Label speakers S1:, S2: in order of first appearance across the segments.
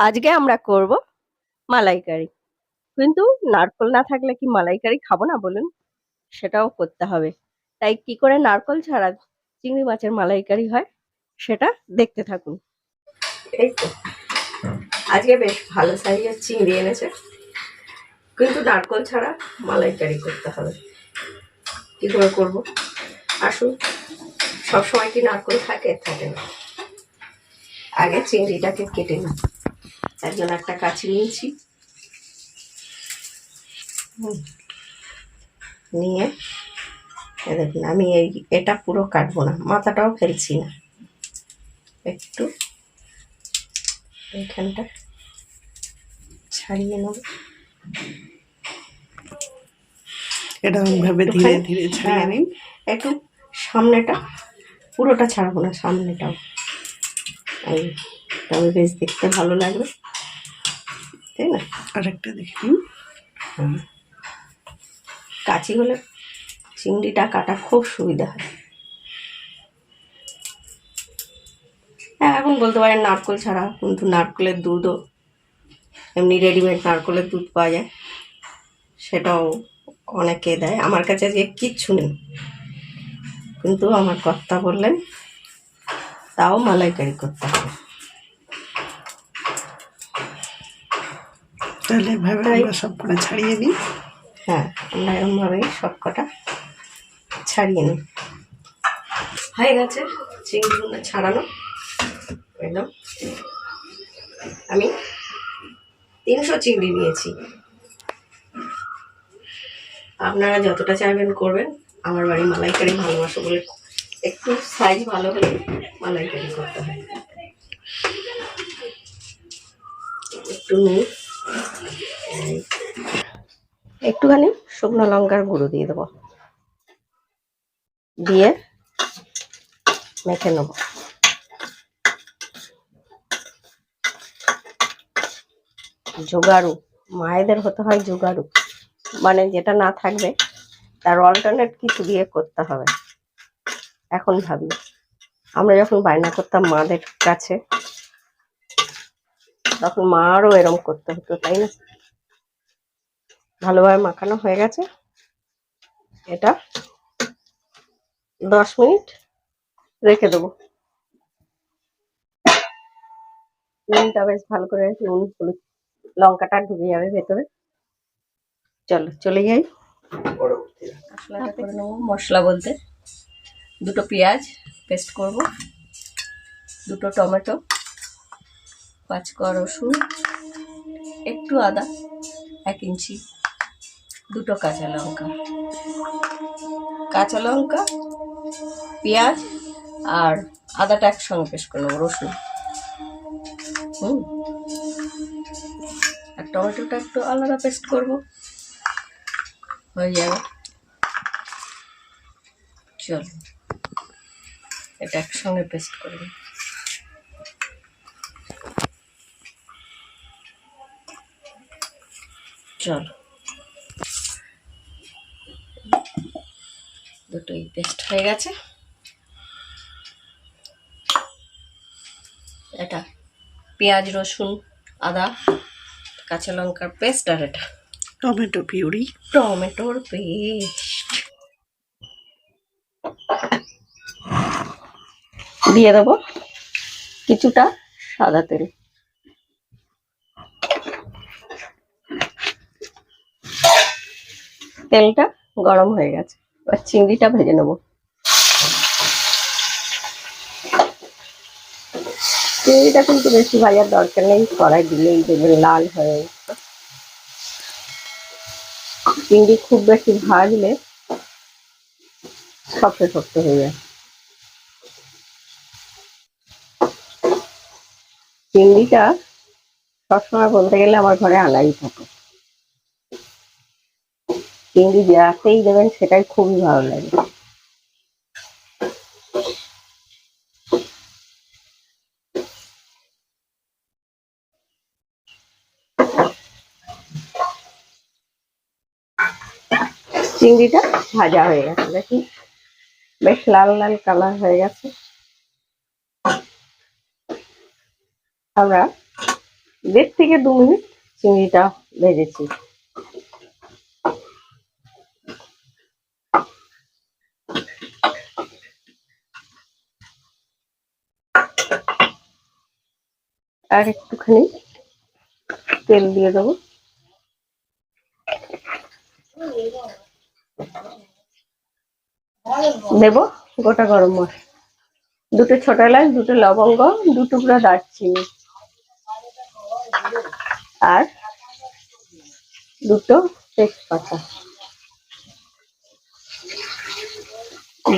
S1: আজকে আমরা করব মালাইকারি। কিন্তু নারকল না থাকলে কি মালাইকারি খাব না বলুন? সেটাও করতে হবে। তাই কি করে নারকল ছাড়া চিংড়ি মাছের মালাইকারি হয় সেটা দেখতে থাকুন। এই তো। আজকে বেশ ভালো সাইজের চিংড়ি এনেছে। কিন্তু নারকল ছাড়া মালাইকারি করতে হবে। কি করে করব? আসুন। সবসময় কি নারকল থাকে? থাকে না। আগে চিংড়িটাকে কেটে নিই। তার জন্য একটা কাঁচি নিয়েছি। নিয়ে দেখুন আমি এই এটা পুরো কাটবো না মাথাটাও ফেলছি না। একটু এইখানটা ছাড়িয়ে নেব।
S2: এরকম ভাবে ধীরে ধীরে ছাড়িয়ে নিন
S1: একটু সামনেটা পুরোটা ছাড়বো না সামনেটাও। এই তবে বেশ দেখতে ভালো লাগবে। তাই না?
S2: আর একটা দেখে। নিন।
S1: কাঁচি হলে চিংড়িটা কাটা খুব সুবিধা হয়। হ্যাঁ এখন বলতে পারেন নারকল ছাড়া কিন্তু নারকলের দুধও এমনি রেডিমেড নারকলের দুধ পাওয়া যায়। সেটাও অনেকে দেয়। আমার কাছে আজকে কিচ্ছু নেই। কিন্তু আমার কর্তা বললেন তাও মালাইকারি করতে হবে।
S2: তাহলে এভাবে। আমরা সব করে ছাড়িয়ে নিই।
S1: হ্যাঁ আমরা এরকমভাবেই সব কটা ছাড়িয়ে নিই। হয়ে গেছে চিংড়িগুলো ছাড়ানো। একদম। আমি তিনশো চিংড়ি নিয়েছি। আপনারা যতটা চাইবেন করবেন। আমার বাড়ি মালাইকারি ভালোবাসো বলে একটু সাইজ ভালো হলে মালাইকারি করতে হয়। একটু নুন। একটুখানি শুকনো লঙ্কার গুঁড়ো দিয়ে দেবো। দিয়ে মেখে নেব। জোগাড়ু, মায়েদের হতে হয় জোগাড়ু। মানে যেটা না থাকবে, তার অল্টারনেট কিছু দিয়ে করতে হবে। এখন ভাবি, আমরা যখন বায়না করতাম মাদের কাছে, তখন মারও এরম করতে হতো, তাই না? ভালোভাবে মাখানো হয়ে গেছে। এটা দশ মিনিট রেখে দেবো। নুনটা বেশ ভালো করে নুন হলুদ লঙ্কাটা ঢুকে যাবে ভেতরে। চলো চলে যাই। মশলাটা করে নেব। মশলা বলতে দুটো পেঁয়াজ পেস্ট করব দুটো টমেটো পাঁচ কোয়া রসুন একটু আদা এক ইঞ্চি দুটো কাঁচা লঙ্কা। কাঁচা লঙ্কা, পেঁয়াজ আর আদাটা একসঙ্গে পেস্ট করে নেব, রসুন। হুম। আর টমেটোটা একটু আলাদা পেস্ট করব। হয়ে যাবে। চল, এটা একসঙ্গে পেস্ট করে নিই চলো। দুটোই পেস্ট হয়ে গেছে। এটা পেঁয়াজ রসুন আদা কাঁচা লঙ্কার পেস্ট আর এটা।
S2: Tomato puree.
S1: টমেটোর পেস্ট দিয়ে দেবো কিছুটা সাদা তেল। তেলটা গরম হয়ে গেছে। এবার চিংড়িটা ভেজে নেব। চিংড়িটা কিন্তু বেশি ভাজার দরকার নেই, কড়াই দিলেই দেখবেন লাল হয়ে চিংড়ি খুব বেশি ভাজলে শক্ত শক্ত হয়ে যায়। চিংড়িটা সবসময় বলতে গেলে আমার ঘরে আনাই থাকে। চিংড়ি যাতেই দেবেন, সেটাই খুবই ভালো লাগে। চিংড়িটা ভাজা হয়ে গেছে, দেখি। বেশ লাল লাল কালার হয়ে গেছে। আমরা দেড় থেকে দু মিনিট চিংড়িটা ভেজেছি। আর একটুখানি তেল দিয়ে দেবো। দেব গোটা গরম মশলা। দুটো ছোট এলাচ, দুটো লবঙ্গ, দু টুকরা দারচিনি। আর দুটো তেজপাতা।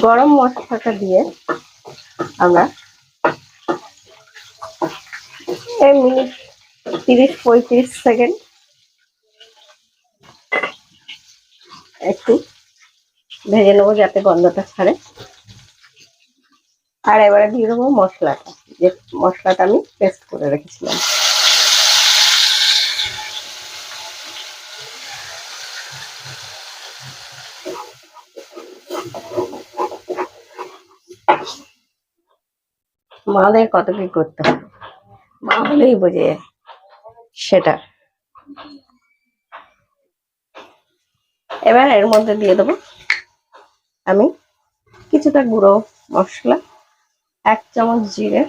S1: গরম মশলাটা দিয়ে আমরা এই মিনিট তিরিশ পঁয়ত্রিশ সেকেন্ড একটু ভেজে নেব যাতে গন্ধটা ছাড়ে। আর এবারে দিয়ে দেবো মশলাটা, যে মশলাটা আমি পেস্ট করে রেখেছিলাম। মাদের কত কি করতে হবে মা হলেই বোঝে সেটা। এবার এর মধ্যে দিয়ে দেবো আমি কিছুটা গুঁড়ো মশলা, এক চামচ জিরে,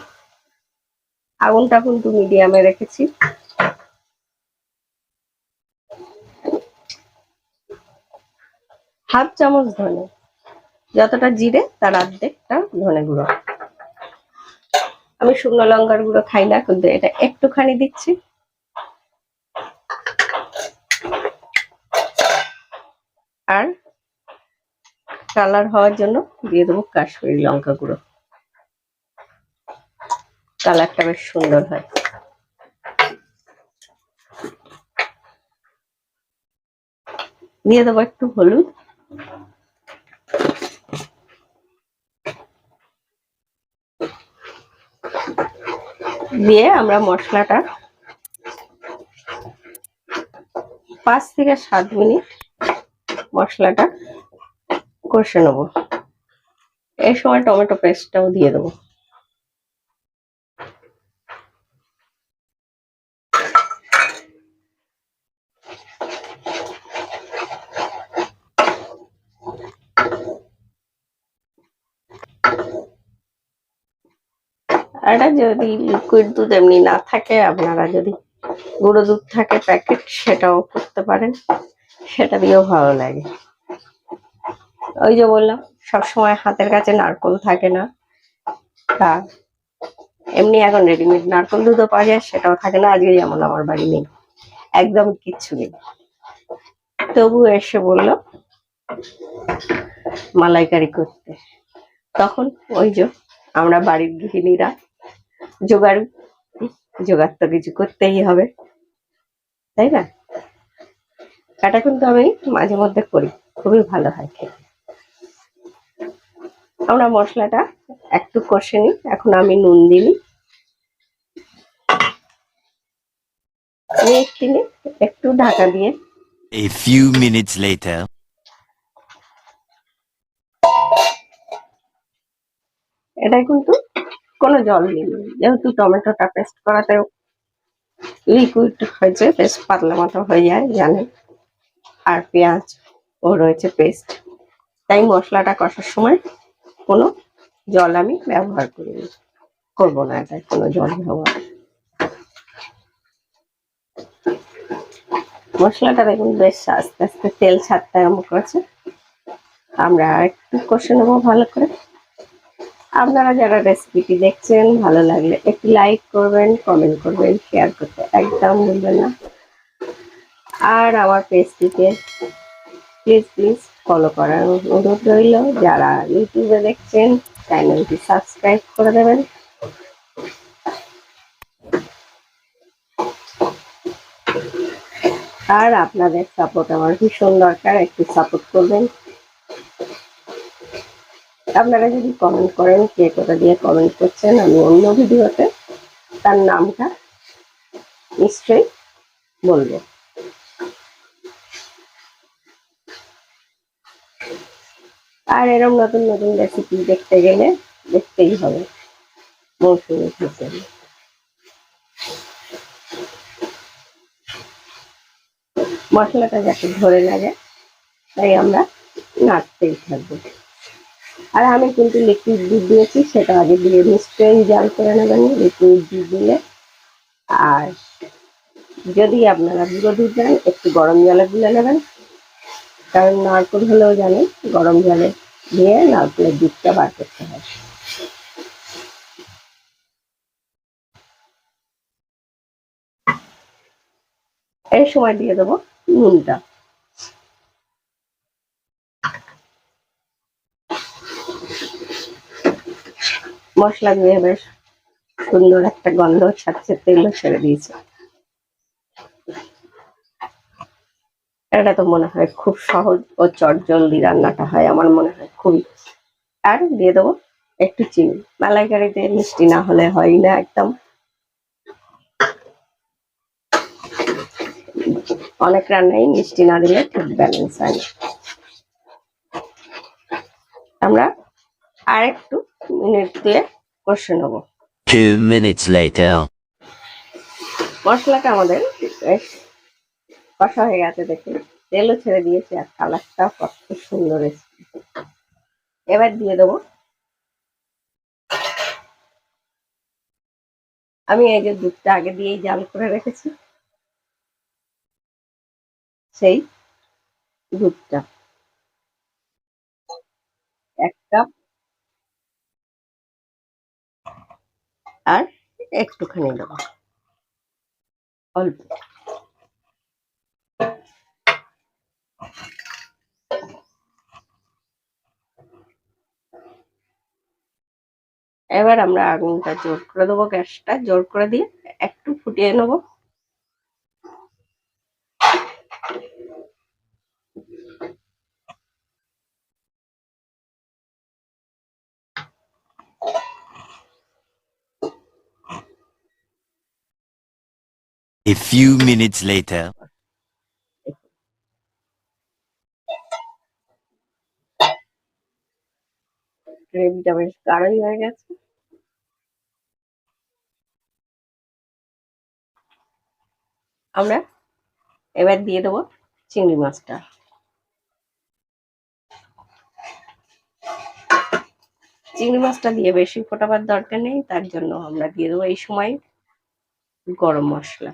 S1: আগুনটা কিন্তু মিডিয়ামে রেখেছি। হাফ চামচ ধনে, যতটা জিরে তার অর্ধেকটা ধনে গুঁড়ো। আমি শুকনো লঙ্কার গুঁড়ো খাই না, কিন্তু এটা একটুখানি দিচ্ছি। আর কালার হওয়ার জন্য দিয়ে দেবো কাশ্মীরি লঙ্কা গুঁড়ো। কালারটা বেশ সুন্দর হয়। দিয়ে দেবো একটু হলুদ। দিয়ে আমরা মশলাটা পাঁচ থেকে সাত মিনিট মশলাটা কষে নেব। এই সময় টমেটো পেস্টটাও দিয়ে দেবো। এটা যদি লিকুইড দুধ এমনি না থাকে, আপনারা যদি গুঁড়ো দুধ থাকে প্যাকেট সেটাও করতে পারেন। সেটা দিয়েও ভালো লাগে। ওই যে বললাম, সবসময় হাতের কাছে নারকোল থাকে না। তা এমনি এখন রেডিমেড নারকোল দুধও পাওয়া যায়, সেটাও থাকে না। আজকে যেমন আমার বাড়ি নেই, একদম কিচ্ছু নেই। তবু এসে বলল, মালাইকারি করতে। তখন ওই যে আমরা বাড়ির গৃহিণীরা জোগাড় জোগাড় তো কিছু করতেই হবে তাই না? এটা কিন্তু আমি মাঝে মধ্যে করি খুবই ভালো হয় খেতে। আমরা মশলাটা একটু কষে নিই এখন আমি নুন দিই। তিনে একটু ঢাকা দিয়ে।
S3: A few minutes later.
S1: এটা কিন্তু কোনো জল দিইনি যেহেতু টমেটোটা পেস্ট করাতে লিকুইড হয়েছে বেশ পাতলা মতো হয়ে যায় জানেন আর পেঁয়াজ ও রয়েছে পেস্ট তাই মশলাটা কষার সময় কোনো জল আমি ব্যবহার করিনি। করব না এটা কোনো জল ব্যবহার। মশলাটা দেখুন, বেশ আস্তে আস্তে তেল ছাড়তে আরম্ভ করেছে। আমরা একটু কষে নেব ভালো করে। আপনারা যারা রেসিপিটি দেখছেন, ভালো লাগলে একটু লাইক করবেন কমেন্ট করবেন শেয়ার করতে একদম ভুলবেন না। আর আমার পেজটিকে প্লিজ প্লিজ ফলো করার অনুরোধ রইল। যারা ইউটিউবে দেখছেন চ্যানেলটি সাবস্ক্রাইব করে দেবেন। আর আপনাদের সাপোর্ট আমার ভীষণ দরকার, একটু সাপোর্ট করবেন। আপনারা যদি কমেন্ট করেন, কে কোথা দিয়ে কমেন্ট করছেন, আমি অন্য ভিডিওতে তার নামটা নিশ্চয়ই বলব। আর এরকম নতুন নতুন রেসিপি দেখতে গেলে দেখতেই হবে। মৌসুমি কিচেন মশলাটা যাতে ধরে যায়, তাই আমরা নাড়তেই থাকব। আর আমি কিন্তু লিকুইড দুধ দিয়েছি, সেটা আগে দিয়ে নিশ্চয়ই জাল করে নেবেন লিকুইড দুধ দিলে। আর যদি আপনারা গুঁড়ো দুধ দেন, একটু গরম জলে গুলে নেবেন। কারণ নারকেল হলেও জানেন, গরম জলে দিয়ে নারকেলের দুধটা বার করতে হয়। এই সময় দিয়ে দেবো নুনটা। মশলা দিয়ে বেশ সুন্দর একটা গন্ধ ছাড়ছে, তেলও ছেড়ে দিয়েছে। এটা তো মনে হয় খুব সহজ ও চটজলদি রান্নাটা হয়, আমার মনে হয় খুবই। আর দিয়ে দেবো একটু চিনি। মালাইকারিতে মিষ্টি না হলে হয় না একদম। অনেক রান্নাই মিষ্টি না দিলে ঠিক ব্যালেন্স হয় না। আমরা আর একটু মিনিট দিয়ে কষে নেব।
S3: Two minutes later.
S1: মশলাটা আমাদের বেশ কষা হয়ে গেছে দেখে তেলও ছেড়ে দিয়েছে আর কালারটাও কত সুন্দর এসেছে। এবার দিয়ে দেবো। আমি এই যে দুধটা আগে দিয়েই জাল করে রেখেছি। সেই দুধটা এক কাপ আর একটুখানি দেবো অল্প। এবার আমরা আগুনটা জোর করে দেবো গ্যাসটা। জোর করে দিয়ে একটু ফুটিয়ে নেব।
S3: A few minutes later.
S1: গ্রেভিটা বেশ গাঢ়ই হয়ে গেছে। আমরা এবার দিয়ে দেবো চিংড়ি মাছটা। চিংড়ি মাছটা দিয়ে বেশি ফোটাবার দরকার নেই, তার জন্য আমরা দিয়ে দেবো এই সময় গরম মশলা।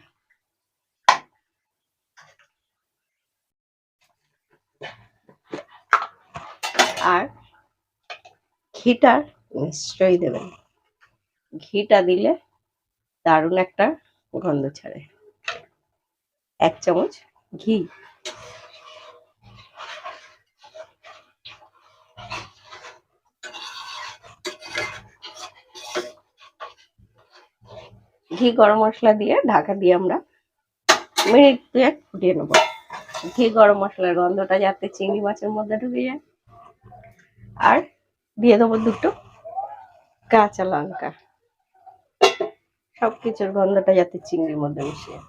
S1: আর ঘিটা নিশ্চয়ই দেবেন। ঘিটা দিলে দারুণ একটা গন্ধ ছাড়ে। এক চামচ ঘি। ঘি গরম মশলা দিয়ে ঢাকা দিয়ে আমরা মিনিট দুয়েক ফুটিয়ে নেব। ঘি গরম মশলার গন্ধটা যাতে চিংড়ি মাছের মধ্যে ঢুকে যায়। আর দিয়ে দেবো দুটো কাঁচা লঙ্কা সবকিছুর গন্ধটা যাতে চিংড়ির মধ্যে মিশে যায়।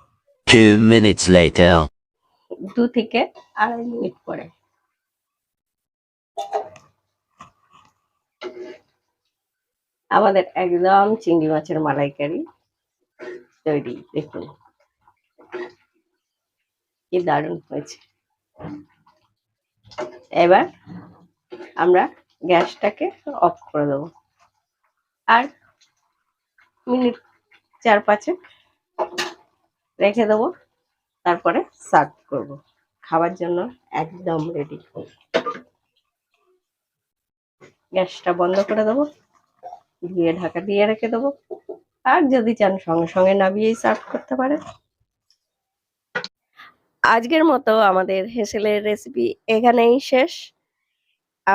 S3: Two minutes later.
S1: দু থেকে আড়াই মিনিট পরে আমাদের একদম চিংড়ি মাছের মালাইকারি তৈরি দেখুন কি দারুণ হয়েছে এবার আমরা গ্যাসটাকে অফ করে দেবো। আর মিনিট চার পাঁচে রেখে দেবো, তারপরে সার্ভ করব। খাবার জন্য একদম রেডি গ্যাসটা বন্ধ করে দেবো, দিয়ে ঢাকা দিয়ে রেখে দেবো। আর যদি চান সঙ্গে সঙ্গে নামিয়েই সার্ভ করতে পারেন। আজকের মতো আমাদের হেসেলের রেসিপি এখানেই শেষ।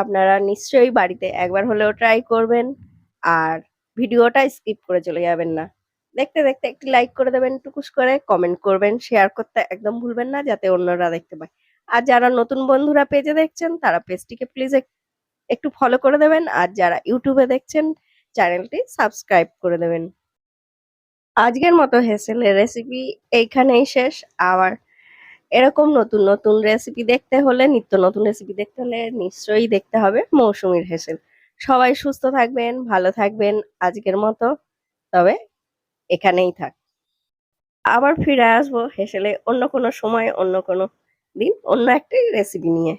S1: আপনারা নিশ্চয়ই বাড়িতে একবার হলেও ট্রাই করবেন। আর ভিডিওটা স্কিপ করে চলে যাবেন না। দেখতে দেখতে একটি লাইক করে দেবেন, টুকুস করে কমেন্ট করবেন শেয়ার করতে একদম ভুলবেন না, যাতে অন্যরা দেখতে পায়। আর যারা নতুন বন্ধুরা পেজে দেখছেন, তারা পেজটিকে প্লিজ একটু ফলো করে দেবেন। আর যারা ইউটিউবে দেখছেন চ্যানেলটি সাবস্ক্রাইব করে দেবেন। আজকের মতো হেসেলের রেসিপি এইখানেই শেষ। আবার এরকম নতুন নতুন রেসিপি দেখতে হলে, নিত্য নতুন রেসিপি দেখতে হলে নিশ্চয়ই দেখতে হবে মৌসুমীর হেসেল। সবাই সুস্থ থাকবেন, ভালো থাকবেন আজকের মতো। তবে এখানেই থাক। আবার ফিরে আসব হেসেলে অন্য কোনো সময়, অন্য কোনো দিন, অন্য একটি রেসিপি নিয়ে।